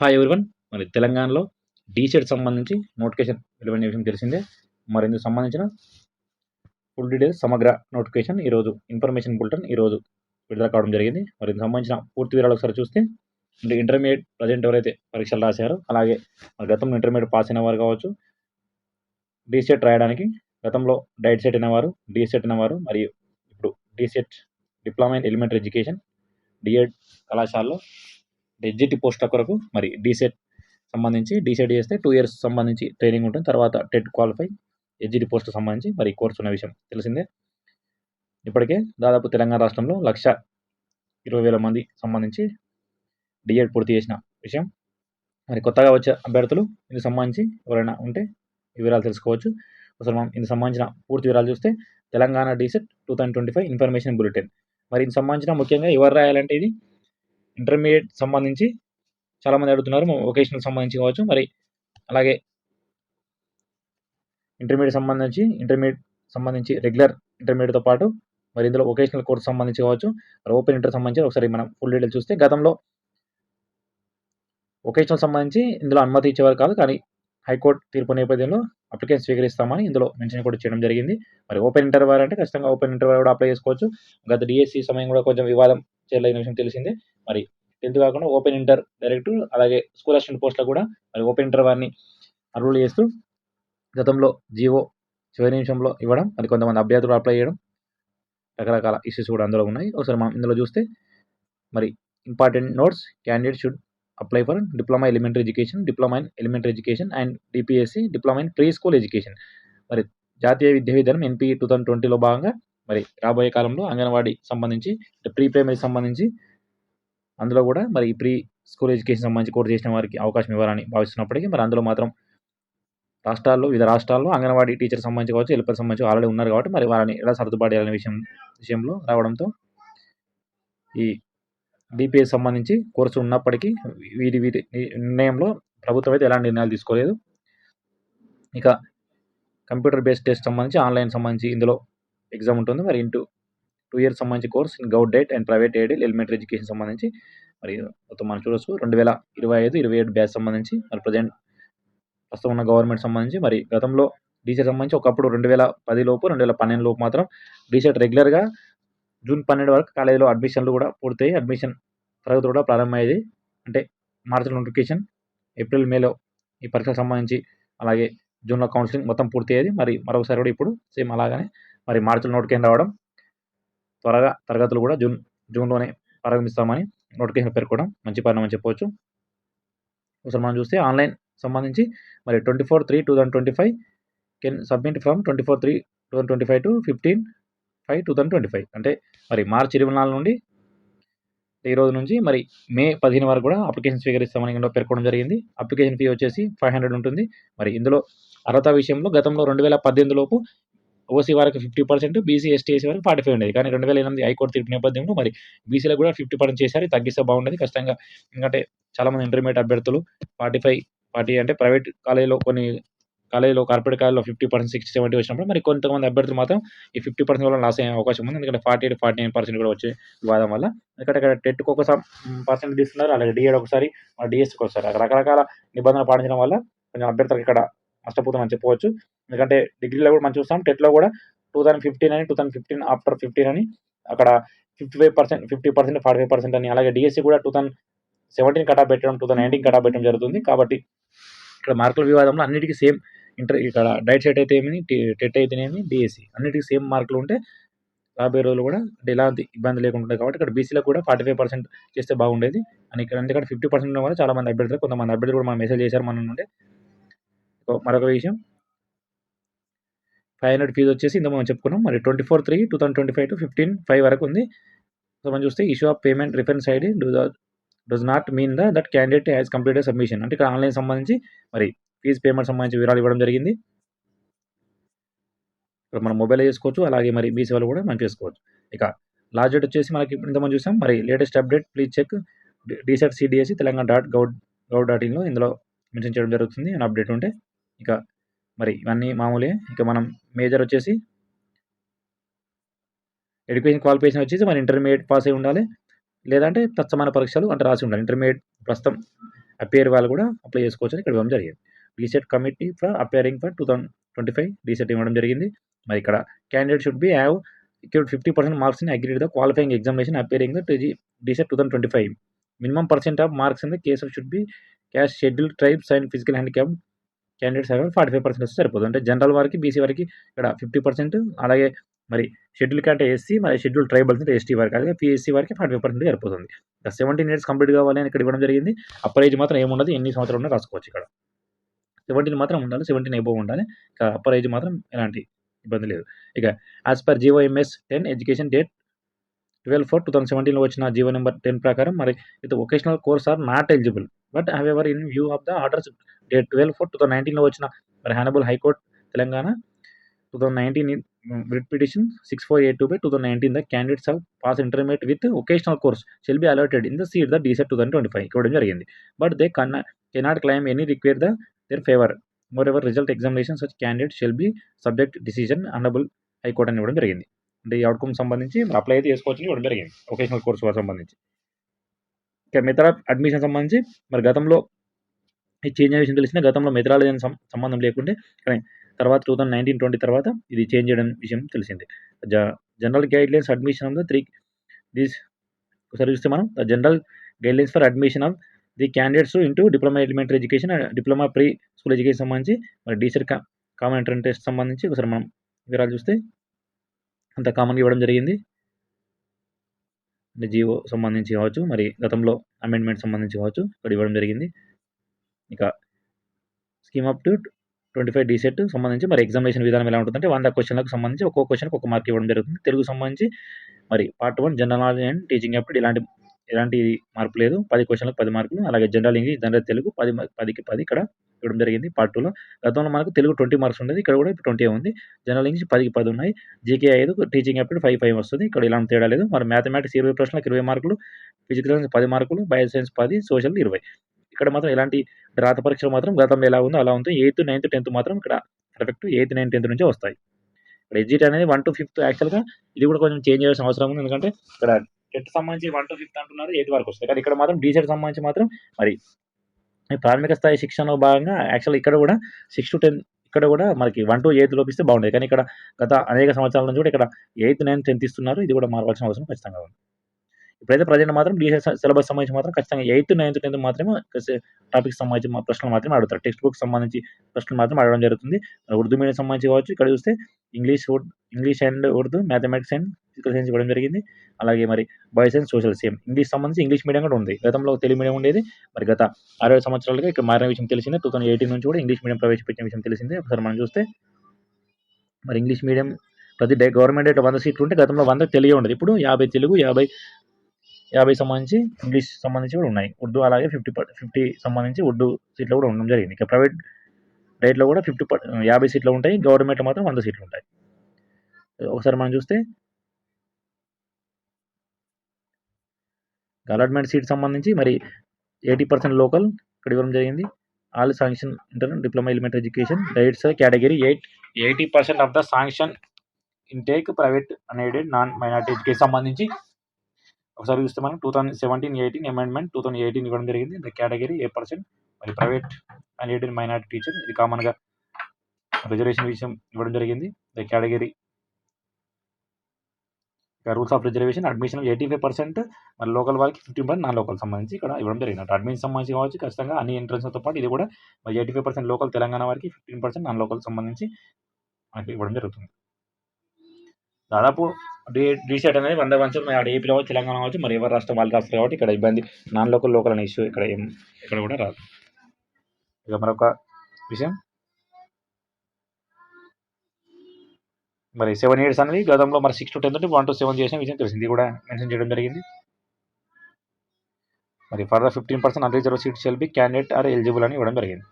Hi everyone మరి తెలంగాణలో DEECET సంబంధించి నోటిఫికేషన్ వెలువడిన విషయం తెలిసిందే. మరి ఇందుకు సంబంధించిన ఫుల్ డీటెయిల్స్ సమగ్ర నోటిఫికేషన్ ఈరోజు ఇన్ఫర్మేషన్ బులెటిన్ ఈరోజు విడుదల కావడం జరిగింది. మరి ఇందుకు సంబంధించిన పూర్తి వివరాలు ఒకసారి చూస్తే అంటే ఇంటర్మీడియట్ ప్రజెంట్ ఎవరైతే పరీక్షలు రాశారో అలాగే గతంలో ఇంటర్మీడియట్ పాస్ అయిన వారు కావచ్చు డీసెట్ రాయడానికి గతంలో డైట్ సెట్ అయినవారు డీసెట్ అయినవారు మరియు ఇప్పుడు DEECET diploma in elementary education DEd కళాశాలలో ఎడ్జిటి పోస్ట్ కొరకు మరి డీసెట్ సంబంధించి డీసెట్ చేస్తే టూ ఇయర్స్ సంబంధించి ట్రైనింగ్ ఉంటుంది. తర్వాత టెట్ క్వాలిఫై ఎడ్జిటి పోస్ట్ సంబంధించి మరి కోర్సు ఉన్న విషయం తెలిసిందే. ఇప్పటికే దాదాపు తెలంగాణ రాష్ట్రంలో లక్ష ఇరవై వేల మంది సంబంధించి డిఎడ్ పూర్తి చేసిన విషయం. మరి కొత్తగా వచ్చే అభ్యర్థులు ఇందుకు సంబంధించి ఎవరైనా ఉంటే ఈ వివరాలు తెలుసుకోవచ్చు. అసలు మనం ఇందుకు సంబంధించిన పూర్తి వివరాలు చూస్తే Telangana DEECET two thousand twenty five information bulletin మరి ఇందుకు సంబంధించిన ముఖ్యంగా ఎవరు రాయాలంటే ఇది ఇంటర్మీడియట్ సంబంధించి చాలామంది అడుగుతున్నారు. వొకేషనల్ సంబంధించి కావచ్చు. మరి అలాగే ఇంటర్మీడియట్ సంబంధించి ఇంటర్మీడియట్ సంబంధించి రెగ్యులర్ ఇంటర్మీడియట్తో పాటు మరి ఇందులో వొకేషనల్ కోర్స్ సంబంధించి కావచ్చు. మరి ఓపెన్ ఇంటర్ సంబంధించి ఒకసారి మనం ఫుల్ డీటెయిల్ చూస్తే గతంలో వొకేషనల్ సంబంధించి ఇందులో అనుమతి ఇచ్చేవారు కాదు. కానీ హైకోర్టు తీర్పు నేపథ్యంలో అప్లికేషన్ స్వీకరిస్తామని ఇందులో మెన్షన్ కూడా చేయడం జరిగింది. మరి ఓపెన్ ఇంటర్ వారు అంటే ఖచ్చితంగా ఓపెన్ ఇంటర్ వారు కూడా అప్లై చేసుకోవచ్చు. గత డిఎస్సి సమయం కూడా కొంచెం వివాదం చేయలేని విషయం తెలిసిందే. మరి. టెన్త్ కాకుండా ఓపెన్ ఇంటర్ డైరెక్ట్ అలాగే స్కూల్ అసిస్టెంట్ పోస్ట్లో కూడా మరి ఓపెన్ ఇంటర్ వారిని అర్హులు చేస్తూ గతంలో జీవో చివరి నిమిషంలో ఇవ్వడం మరి కొంతమంది అభ్యర్థులు అప్లై చేయడం రకరకాల ఇష్యూస్ కూడా అందులో ఉన్నాయి. ఒకసారి మనం ఇందులో చూస్తే మరి important notes candidate should apply for diploma elementary education diploma in elementary education and DPSE diploma in pre school education. మరి జాతీయ విద్యా విధానం ఎన్పి టూ థౌసండ్ ట్వంటీలో భాగంగా మరి రాబోయే కాలంలో అంగన్వాడీ సంబంధించి ప్రీ ప్రైమరీ సంబంధించి అందులో కూడా మరి ప్రీ స్కూల్ ఎడ్యుకేషన్ సంబంధించి కోర్సు చేసిన వారికి అవకాశం ఇవ్వాలని భావిస్తున్నప్పటికీ మరి అందులో మాత్రం రాష్ట్రాల్లో వివిధ రాష్ట్రాల్లో అంగన్వాడీ టీచర్ సంబంధించి కావచ్చు హెల్పర్ సంబంధించి ఆల్రెడీ ఉన్నారు కాబట్టి మరి వారిని ఎలా సర్దుబాటు విషయం విషయంలో రావడంతో ఈ డిపిఎస్ సంబంధించి కోర్సు ఉన్నప్పటికీ వీరి వీరి నిర్ణయంలో ప్రభుత్వం అయితే ఎలాంటి నిర్ణయాలు తీసుకోలేదు. ఇక కంప్యూటర్ బేస్డ్ టెస్ట్ సంబంధించి ఆన్లైన్ సంబంధించి ఇందులో ఎగ్జామ్ ఉంటుంది. మరి ఇంటూ టూ ఇయర్స్ సంబంధించి course in govt date and private aided elementary education సంబంధించి. మరి మొత్తం మనం చూడొచ్చు రెండు వేల ఇరవై ఐదు ఇరవై ఏడు బ్యాచ్ సంబంధించి. మరి ప్రజెంట్ ప్రస్తుతం ఉన్న గవర్నమెంట్ సంబంధించి మరి గతంలో డీసెట్ సంబంధించి ఒకప్పుడు రెండు వేల పది లోపు రెండు వేల పన్నెండు లోపు మాత్రం డీసెట్ రెగ్యులర్గా జూన్ పన్నెండు వరకు కాలేజీలో అడ్మిషన్లు కూడా పూర్తయి అడ్మిషన్ తరగతి కూడా ప్రారంభమయ్యేది. అంటే మార్చిలో నోటిఫికేషన్ ఏప్రిల్ మేలో ఈ పరీక్షకు సంబంధించి అలాగే జూన్లో కౌన్సిలింగ్ మొత్తం పూర్తి అయ్యేది మరి మరొకసారి కూడా ఇప్పుడు సేమ్ అలాగనే మరి మార్చిలో నోటికేషన్ రావడం త్వరగా తరగతులు కూడా జూన్ జూన్లోనే ప్రారంభిస్తామని నోటిఫికేషన్ పేర్కొనడం మంచి పరిణామం అని చెప్పవచ్చు. ఒకసారి మనం చూస్తే ఆన్లైన్ సంబంధించి మరి twenty four three two thousand twenty five can submit from twenty four three two thousand twenty five to fifteen five two thousand twenty five. అంటే మరి మార్చి ఇరవై నాలుగు నుండి ఈ రోజు నుంచి మరి మే పదిహేను వరకు కూడా అప్లికేషన్ స్వీకరిస్తామని ఇందులో పేర్కొనడం జరిగింది. అప్లికేషన్ ఫీ వచ్చేసి ఫైవ్ హండ్రెడ్ ఉంటుంది. మరి ఇందులో అర్హత విషయంలో గతంలో రెండు వేల పద్దెనిమిది లోపు ఓసీ వారికి fifty percent BC ST SC వారికి ఫార్టీ ఫైవ్ ఉండేది. కానీ రెండు వేల ఎనిమిది హైకోర్టు తీర్పు నేపథ్యంలో మరి బీసీలకు కూడా ఫిఫ్టీ పర్సెంట్ చేశారు. తగ్గిస్తే బాగుండేది. ఖచ్చితంగా ఎందుకంటే చాలామంది ఇంటర్మీడియట్ అభ్యర్థులు ఫార్టీ ఫైవ్ ఫార్టీ అంటే ప్రైవేట్ కాలేజీలో కొన్ని కాలేజీలో కార్పొరేట్ కాలేజీలో ఫిఫ్టీ పర్సెంట్ సిక్స్టీ సెవెంటీ వచ్చినప్పుడు మరి కొంతమంది అభ్యర్థులు మాత్రం ఈ ఫిఫ్టీ పర్సెంట్ వల్ల లాస్ అయ్యే అవకాశం ఉంది. ఎందుకంటే forty eight forty nine percent కూడా వచ్చే వివాదం వల్ల. ఎందుకంటే ఇక్కడ టెట్కి ఒక పర్సెంట్ తీసుకున్నారు అలాగే డిఎడ్ ఒకసారి డిఎస్కి ఒకసారి. రకరకాల నిబంధనలు పాటించడం వల్ల కొంచెం అభ్యర్థులకు ఇక్కడ నష్టపోతుందని చెప్పవచ్చు. ఎందుకంటే డిగ్రీలో కూడా మనం చూస్తాం టెట్లో కూడా టూ థౌసండ్ ఫిఫ్టీన్ అని two thousand fifteen after fifteen అని అక్కడ fifty five percent fifty percent forty five percent అని అలాగే డిఎస్సి కూడా టూ థౌసండ్ సెవెంటీన్ కటా పెట్టడం టూ థౌసండ్ నైన్టీన్ కటా పెట్టడం జరుగుతుంది. కాబట్టి ఇక్కడ మార్కుల వివాదంలో అన్నిటికీ సేమ్ ఇంటర్ ఇక్కడ డైట్ సెట్ అయితే ఏమి టెట్ అయితేనేమి డిఎస్సి అన్నిటికీ సేమ్ మార్కులు ఉంటే రాబోయే రోజులు కూడా అంటే ఎలాంటి ఇబ్బంది లేకుండా కాబట్టి ఇక్కడ బీసీలో కూడా ఫార్టీ ఫైవ్ పర్సెంట్ చేస్తే బాగుండేది. అని ఇక్కడ ఎందుకంటే ఫిఫ్టీ పర్సెంట్ ఉన్న చాలా మంది అభ్యర్థులు కొంతమంది అభ్యర్థులు కూడా మనం మెసేజ్ చేశారు మన నుండి. మరొక విషయం ఫైవ్ హండ్రెడ్ ఫీజు వచ్చేసి ఇంత మనం చెప్పుకున్నాం. మరి twenty four three two thousand twenty five to fifteen five వరకు ఉంది. సో మనం చూస్తే issue of payment reference ID do does not mean the that candidate has completed submission. అంటే ఇక్కడ ఆన్లైన్ సంబంధించి మరి ఫీజు పేమెంట్ సంబంధించి వివరాలు ఇవ్వడం జరిగింది. ఇక్కడ మనం మొబైల్ చేసుకోవచ్చు. అలాగే మరి మీ సేవలు కూడా మనం చేసుకోవచ్చు. ఇక లాస్ట్ డేట్ వచ్చేసి మనకి ఇంత మనం చూసాం. మరి latest update please check. DEECET CDSE Telangana dot gov gov dot ఇన్లో ఇందులో మెన్షన్ చేయడం జరుగుతుంది. అని అప్డేట్ ఉంటే ఇక మరి ఇవన్నీ మామూలే. ఇక మనం మేజర్ వచ్చేసి ఎడ్యుకేషన్ క్వాలిఫికేషన్ వచ్చేసి మన ఇంటర్మీడియట్ పాస్ అయి ఉండాలి. లేదంటే తత్సమాన పరీక్షలు అంటే రాసి ఉండాలి. ఇంటర్మీడియట్ ప్రస్తుతం అపేర్ వాళ్ళు కూడా అప్లై చేసుకోవచ్చు అని ఇక్కడ ఇవ్వడం జరిగింది. DEECET committee for appearing for two thousand twenty five DEECET ఇవ్వడం జరిగింది. మరి ఇక్కడ క్యాండిడేట్ షుడ్ బి హ్యావ్ ఇక్కడ fifty percent marks in aggregate the qualifying examination appearing the DEECET two thousand twenty five minimum percent of marks in the case of should be caste schedule tribes and physical handicap candidates have forty five percent వస్తే సరిపోతుంది అంటే general వారికి BC వారికి ఇక్కడ fifty percent అలాగే మరి schedule కంటే SC మరి షెడ్యూల్ ట్రైబల్స్ అంటే ఎస్టీ వారికి అలాగే పిఎస్సీ వారికి ఫార్టీ ఫైవ్ పర్సెంట్ సరిపోతుంది. ఇంకా సెవెంటీన్ ఇయర్స్ కంప్లీట్ కావాలి అని ఇక్కడ ఇవ్వడం జరిగింది. అప్పర్ ఏజ్ మాత్రం ఏముండదు ఎన్ని సంవత్సరాలు ఉన్నా రాసుకోవచ్చు ఇక్కడ. సెవెంటీన్ మాత్రం ఉండాలి సెవెంటీన్ ఎబో ఉండాలి. ఇక అప్పర్ ఏజ్ మాత్రం ఎలాంటి ఇబ్బంది లేదు. ఇక as per GOMS ten education date twelve four two thousand సెవెంటీన్లో వచ్చిన జీవో నెంబర్ టెన్ ప్రకారం మరి with vocational course are not eligible but have ever in view of the orders date twelve four two thousand నైన్టీన్లో వచ్చిన మరి honourable high court Telangana. Two thousand nineteen writ petition six four eight two by two thousand nineteen the candidates of pass intermediate with vocational course shall be allotted in the seat the DEECET two thousand twenty five ఇవ్వడం జరిగింది. But they can cannot claim any require the their favour moreover result examination such candidate shall be subject decision honourable high court అని ఇవ్వడం జరిగింది. అంటే ఈ outcome సంబంధించి apply అయితే చేసుకోవచ్చు ఇవ్వడం జరిగింది ఒకేషనల్ కోర్స్ సంబంధించి. ఇక మిగతా అడ్మిషన్ సంబంధించి మరి గతంలో ఈ చేంజ్ అనే విషయం తెలిసిన గతంలో మెథడాలజీ సంబంధం లేకుంటే కానీ తర్వాత టూ థౌసండ్ నైన్టీన్ ట్వంటీ తర్వాత ఇది చేంజ్ చేయడం విషయం తెలిసింది. జ general guide lines admission of the three these ఒకసారి చూస్తే మనం the general guide lines for admission of the candidates into diploma elementary education diploma pre school education సంబంధించి మరి డీసెట్ కామన్ ఎంట్రన్ టెస్ట్ సంబంధించి ఒకసారి మనం వివరాలు చూస్తే అంత కామన్గా ఇవ్వడం జరిగింది. అంటే జియో సంబంధించి కావచ్చు మరి గతంలో అమెండ్మెంట్ సంబంధించి కావచ్చు ఇక్కడ ఇవ్వడం జరిగింది. ఇక scheme up to twenty five DEECET సంబంధించి మరి ఎగ్జామినేషన్ విధానం ఎలా ఉంటుందంటే వంద క్వశ్చన్లకు సంబంధించి ఒక్కో క్వశ్చన్కి ఒక మార్క్ ఇవ్వడం జరుగుతుంది. తెలుగు సంబంధించి మరి part one general knowledge and teaching అప్పుడు ఇలాంటి ఎలాంటి మార్పు లేదు. పది క్వశ్చన్లకు పది మార్కులు అలాగే జనరల్ ఇంగ్లీష్ జనరల్ తెలుగు పది పదికి పది ఇక్కడ ఇవ్వడం జరిగింది పార్ట్ టూలో గతంలో మనకు తెలుగు ట్వంటీ మార్క్స్ ఉండేది. ఇక్కడ కూడా ట్వంటీ ఉంది. జనరల్ ఇంగ్లీష్ పదికి పది ఉన్నాయి. జీకే ఐదు టీచింగ్ అప్పుడు ఫైవ్ ఫైవ్ వస్తుంది. ఇక్కడ ఇలాంటి తేడా లేదు. మరి మ్యాథమెటిక్స్ ఇరవై ప్రశ్నలకు ఇరవై మార్కులు ఫిజికల్ సైన్స్ పది మార్కులు బయో సైన్స్ పది సోషల్ ఇరవై. ఇక్కడ మాత్రం ఎలాంటి రాత పరీక్షలు మాత్రం గతంలో ఎలా ఉందో అలా ఉంది ఎయిత్ నైన్త్ టెన్త్ మాత్రం ఇక్కడ పర్ఫెక్ట్ ఎయిత్ నైన్త్ టెన్త్ నుంచే వస్తాయి. ఇక్కడ ఎగ్జిట్ అనేది వన్ టు ఫిఫ్త్ యాక్చువల్గా ఇది కూడా కొంచెం చేంజ్ చేయాల్సిన అవసరం ఉంది. ఎందుకంటే ఇక్కడ టెట్ సంబంధించి వన్ టు ఫిఫ్త్ అంటున్నారు ఎయిత్ వరకు వస్తాయి. కానీ ఇక్కడ మాత్రం డీసెట్ సంబంధించి మాత్రం మరి ప్రాథమిక స్థాయి శిక్షణలో భాగంగా యాక్చువల్ ఇక్కడ కూడా సిక్స్ టు టెన్ ఇక్కడ కూడా మనకి వన్ టు ఎయిత్ లోపిస్తే బాగుండేది. కానీ ఇక్కడ గత అనేక సంవత్సరాల నుంచి కూడా ఇక్కడ ఎయిత్ నైన్త్ టెన్త్ ఇస్తున్నారు. ఇది కూడా మారవలసిన అవసరం ఖచ్చితంగా ఉంది. ఇప్పుడైతే ప్రజెంట్ మాత్రం డీసెట్ సిలబస్ సంబంధించి మాత్రం ఖచ్చితంగా ఎయిత్ నైన్త్ టెన్త్ మాత్రమే టాపిక్ సంబంధించి ప్రశ్నలు మాత్రమే అడుగుతారు. టెక్స్ట్ బుక్ సంబంధించి ప్రశ్నలు మాత్రం అడగడం జరుగుతుంది. ఉర్దూ మీడియం సంబంధించి కావచ్చు ఇక్కడ చూస్తే English English and Urdu mathematics and physical science ఇవ్వడం జరిగింది. అలాగే మరి boys and social same. English సంబంధించి ఇంగ్లీష్ మీడియం కూడా ఉంది. గతంలో తెలుగు మీడియం ఉండేది. మరి గత అరవై సంవత్సరాలుగా ఇక్కడ మారిన విషయం తెలిసిందే. టూ థౌసండ్ ఎయిటీన్ నుంచి కూడా ఇంగ్లీష్ మీడియం ప్రవేశపెట్టిన విషయం తెలిసిందే. ఒకసారి మనం చూస్తే మరి ఇంగ్లీష్ మీడియం ప్రతి డే గవర్నమెంట్ అయితే వంద సీట్లు ఉంటే గతంలో వంద తెలుగు ఉండదు. ఇప్పుడు యాభై తెలుగు యాభై యాభై సంబంధించి ఇంగ్లీష్ సంబంధించి కూడా ఉన్నాయి. ఉర్దూ అలాగే ఫిఫ్టీ ఫిఫ్టీ సంబంధించి ఉర్దూ సీట్లు కూడా ఉండడం జరిగింది. ఇక ప్రైవేట్ రేట్లో కూడా ఫిఫ్టీ యాభై సీట్లు ఉంటాయి. గవర్నమెంట్లో మాత్రం వంద సీట్లు ఉంటాయి. ఒకసారి మనం చూస్తే అలాట్మెంట్ సీట్ సంబంధించి మరి ఎయిటీ పర్సెంట్ లోకల్ ఇక్కడ ఇవ్వడం జరిగింది. All sanction inter diploma elementary education rights category eight. Eighty percent of the sanction intake private unaided non minority education సంబంధించి ఒకసారి చూస్తే మనం two thousand seventeen eighteen amendment two thousand eighteen ఇవ్వడం జరిగింది. The category A percent మరి private and eighteen minority teacher ఇది కామన్గా reservation విషయం ఇవ్వడం జరిగింది. The category rules of reservation admission eighty five percent మరి లోకల్ వాళ్ళకి ఫిఫ్టీన్ పర్సెంట్ నాన్ లోకల్ సంబంధించి ఇక్కడ ఇవ్వడం జరిగింది. అడ్మిషన్ సంబంధించి కావచ్చు ఖచ్చితంగా అన్ని ఎంట్రన్స్తో పాటు ఇది కూడా మరి eighty five percent local Telangana వారికి ఫిఫ్టీన్ పర్సెంట్ నాన్ లోకల్ సంబంధించి మనకి ఇవ్వడం జరుగుతుంది. దాదాపు డీ డీసెట్ అనేది వంద వంచు ఆడ ఏపీలో కావచ్చు తెలంగాణ కావచ్చు మరి ఎవరు రాష్ట్రం వాళ్ళు రాస్తారు కాబట్టి ఇక్కడ ఇబ్బంది. నాన్ లోకల్ లోకల్ అనే ఇష్యూ ఇక్కడ ఏం ఇక్కడ కూడా రాదు. ఇక మరొక విషయం. మరి సెవెన్ ఇయర్స్ అనేది గతంలో మరి సిక్స్ టు టెన్త్ నుండి వన్ టు సెవెన్ చేసిన విషయం తెలిసింది. కూడా మెన్షన్ చేయడం జరిగింది. మరి further fifteen percent unreserved seat shall be candidate are eligible అని ఇవ్వడం జరిగింది.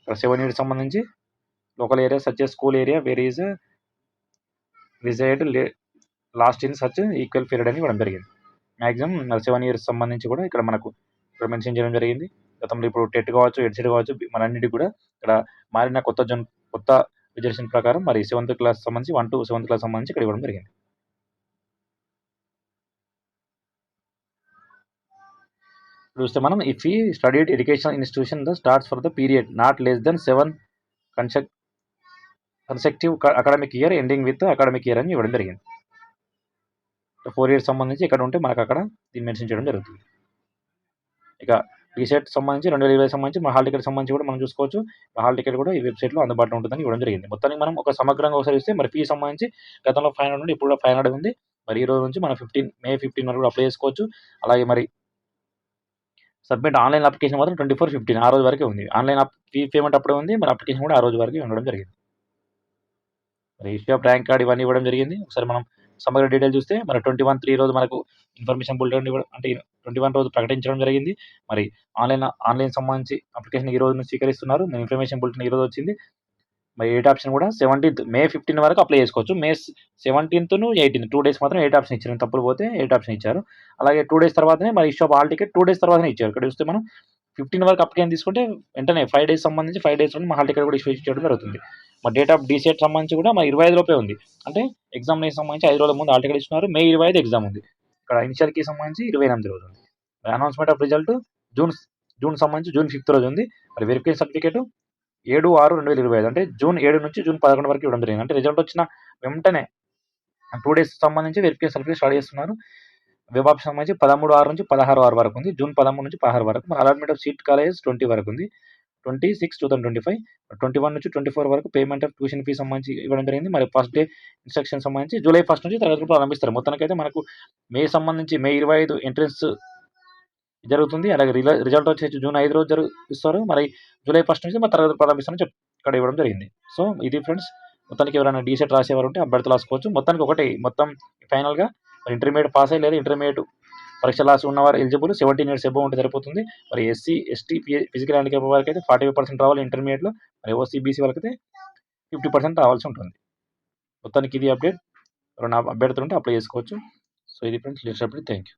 ఇక్కడ సెవెన్ ఇయర్స్ సంబంధించి local area such school area where is resided last in such equal period అని ఇవ్వడం జరిగింది. మ్యాక్సిమం సెవెన్ ఇయర్స్ సంబంధించి కూడా ఇక్కడ మనకు ఇక్కడ మెన్షన్ చేయడం జరిగింది. గతంలో ఇప్పుడు టెట్ కావచ్చు ఎడ్సెట్ కావచ్చు మన కూడా ఇక్కడ మారిన కొత్త జన్ కొత్త రిజర్వేషన్ ప్రకారం మరి సెవెంత్ క్లాస్ సంబంధించి వన్ టు సెవెంత్ క్లాస్ సంబంధించి ఇక్కడ ఇవ్వడం జరిగింది. చూస్తే మనం if he studied education institution the starts for the period not less than seven consec consecutive academic year ending with academic year అని ఇవ్వడం జరిగింది. ఫోర్ ఇయర్స్ సంబంధించి ఇక్కడ ఉంటే మనకు అక్కడ దీన్ని మెన్షన్ చేయడం జరుగుతుంది. ఇక రీసెట్ సంబంధించి రెండు వేల ఇరవై సంబంధించి మా హాల్ టికెట్ సంబంధించి కూడా మనం చూసుకోవచ్చు. మా హాల్ టికెట్ కూడా ఈ వెబ్సైట్లో అందుబాటులో ఉంటుందని ఇవ్వడం జరిగింది. మొత్తానికి మనం ఒక సమగ్రంగా ఒకసారి ఇస్తే మరి ఫీ సంబంధించి గతంలో ఫైవ్ హండ్రెడ్ నుండి ఇప్పుడు ఫైవ్ హండ్రెడ్ ఉంది. మరి ఈ రోజు నుంచి మనం ఫిఫ్టీన్ మే ఫిఫ్టీన్ వరకు కూడా అప్లై చేసుకోవచ్చు. అలాగే మరి సబ్మిట్ ఆన్లైన్ అప్లికేషన్ మాత్రం ట్వంటీ ఫోర్ ఫిఫ్టీన్ ఆ రోజు వరకే ఉంది. ఆన్లైన్ ఫీ పేమెంట్ అప్పుడే ఉంది. మరి అప్లికేషన్ కూడా ఆ రోజు వరకు ఉండడం జరిగింది. మరి ఇష్యూ ఆఫ్ ర్యాంక్ కార్డ్ ఇవన్నీ ఇవ్వడం జరిగింది. ఒకసారి మనం సమగ్ర డీటెయిల్ చూస్తే మరి ట్వంటీ వన్ త్రీ రోజు మనకు ఇన్ఫర్మేషన్ బులెటిన్ ఇవ్వడం అంటే ట్వంటీ వన్ రోజు ప్రకటించడం జరిగింది. మరి ఆన్లైన్ ఆన్లైన్ సంబంధించి అప్లికేషన్ ఈ రోజు నుంచి స్వీకరిస్తున్నారు. మీ ఇన్ఫర్మేషన్ బులెటిన్ ఈ రోజు వచ్చింది. మరి ఎయిట్ ఆప్షన్ కూడా సెవెంటీన్త్ మే ఫిఫ్టీన్ వరకు అప్లై చేసుకోవచ్చు. మే సెవెంటీన్త్ను ఎయిటీన్త్ టూ డేస్ మాత్రం ఎయిట్ ఆప్షన్ ఇచ్చారు. తప్పులు పోతే ఎయిట్ ఆప్షన్ ఇచ్చారు. అలాగే టూ డేస్ తర్వాతనే మరి issue of hall ticket two days తర్వాతనే ఇచ్చారు. ఇక్కడ చూస్తే మనం ఫిఫ్టీన్ వరకు అప్లికేషన్ తీసుకుంటే వెంటనే ఫైవ్ డేస్ సంబంధించి ఫైవ్ డేస్ మా హాల్ టికెట్ కూడా ఇష్యూ చేయడం జరుగుతుంది. మా డేట్ ఆఫ్ డీసెట్ సంబంధించి కూడా మా ఇరవై ఐదు లోపే ఉంది. అంటే ఎగ్జామినేషన్ సంబంధించి ఐదు రోజుల ముందు హాల్ ఇస్తున్నారు మే ఇరవై ఐదు ఎగ్జామ్ ఉంది. ఇక్కడ ఇనిషియల్కి సంబంధించి ఇరవై ఎనిమిది రోజు ఉంది. Announcement of result June June సంబంధించి జూన్ ఫిఫ్త్ రోజు ఉంది. మరి వెరిఫికేషన్ సర్టిఫికేట్ ఏడు ఆరు రెండు వేల ఇరవై ఐదు. అంటే జూన్ ఏడు నుంచి జూన్ పదకొండు వరకు ఇవ్వడం జరిగింది. అంటే రిజల్ట్ వచ్చిన వెంటనే టూ డేస్ సంబంధించి వెరిఫికేషన్ సర్టిఫికేట్ స్టార్ట్ చేస్తున్నారు. వెబ్ ఆప్షన్ సంబంధించి పదమూడు ఆరు నుంచి పదహారు ఆరు వరకు ఉంది. జూన్ పదమూడు నుంచి పదహారు వరకు. మరి allotment of seat colleges twenty వరకు ఉంది. Twenty six two thousand twenty five twenty one నుంచి ట్వంటీ ఫోర్ వరకు పేమెంట్ ఆఫ్ ట్యూషన్ ఫీ సంబంధించి ఇవ్వడం జరిగింది. మరి ఫస్ట్ డే ఇన్స్ట్రక్షన్ సంబంధించి జూలై ఫస్ట్ నుంచి తరగతులు ప్రారంభిస్తారు. మొత్తానికైతే మనకు మే సంబంధించి మే ఇరవై ఐదు ఎంట్రన్స్ జరుగుతుంది. అలాగే రిజల్ట్ వచ్చేసి జూన్ ఐదు రోజు జరుగు ఇస్తారు మరి జూలై ఫస్ట్ నుంచి మరి తరగతి ప్రారంభిస్తారని చెప్పి ఇక్కడ ఇవ్వడం జరిగింది. సో ఇది ఫ్రెండ్స్ మొత్తానికి ఎవరైనా డీసెట్ రాసేవారు ఉంటే అభ్యర్థులు రాసుకోవచ్చు. మొత్తానికి ఒకటి మొత్తం ఫైనల్గా ఇంటర్మీడియట్ పాస్ అయ్యి లేదా. ఇంటర్మీడియట్ పరీక్ష రాసి ఉన్నవారు ఎలిజిబుల్ సెవెంటీన్ ఇయర్స్ ఎబో ఉంటే సరిపోతుంది. మరి ఎస్సీ ఎస్టీ ఫిజికల్ హ్యాండిక్యాప్ వారికి అయితే ఫార్టీ ఫైవ్ పర్సెంట్ రావాలి ఇంటర్మీడియట్లో మరి ఓసీ బీసీ వాళ్ళకి అయితే ఫిఫ్టీ పర్సెంట్ రావాల్సి ఉంటుంది. మొత్తానికి ఇది అప్డేట్ రెండు అభ్యర్థులు ఉంటే అప్లై చేసుకోవచ్చు. సో ఇది friends latest update thank you